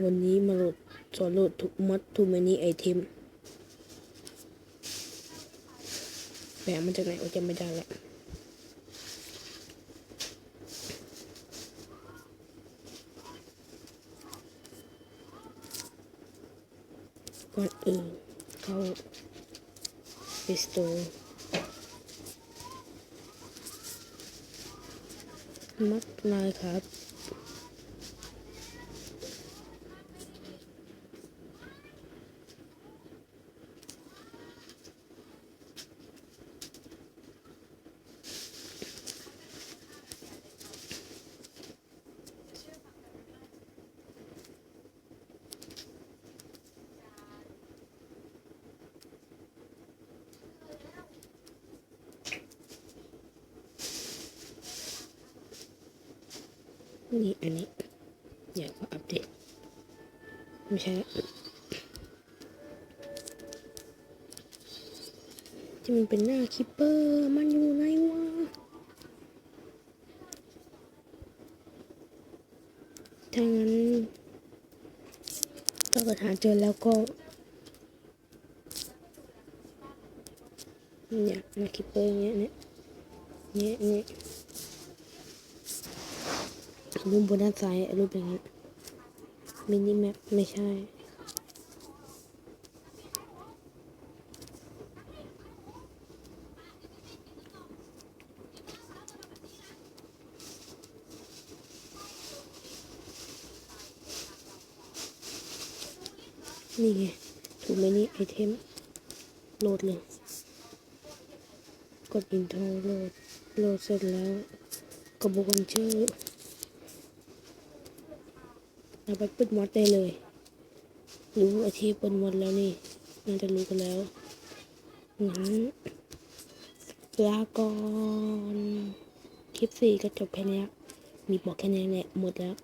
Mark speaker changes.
Speaker 1: วันนี้มาโหลดสอนโหลดทุกมัดทูมนีไอเทมแปะมาจากไหนก็จำไม่ได้แล้วก่อนอื่นเข้าไปสโตร์มัดลายครับ นี่อันนี้อยากมาอัปเดต ไม่ใช่ละที่มันเป็นหน้าคิปเปอร์มันอยู่ไหนวะถ้างั้นถ้าเกิดหาเจอแล้วก็เนี่ยหน้าคิปเปอร์เนี้ยเนี่ยเนี่ยเนี่ย รูปบนด้านซ้ายรูปอย่างนี้มินิแมปไม่ใช่นี่ไงถูกไหมนี่ไอเทมโหลดเลย กดอินโทรโหลด โหลดเสร็จแล้วกระบวนชื่อ เราไปเปิดมอดได้เลย รู้อาชีพเปิดมอดแล้วนี่น่าจะรู้กันแล้วงั้นลาก่อนคลิปสี่ก็จบแค่นี้มีบอกแค่นี้แหละหมดแล้ว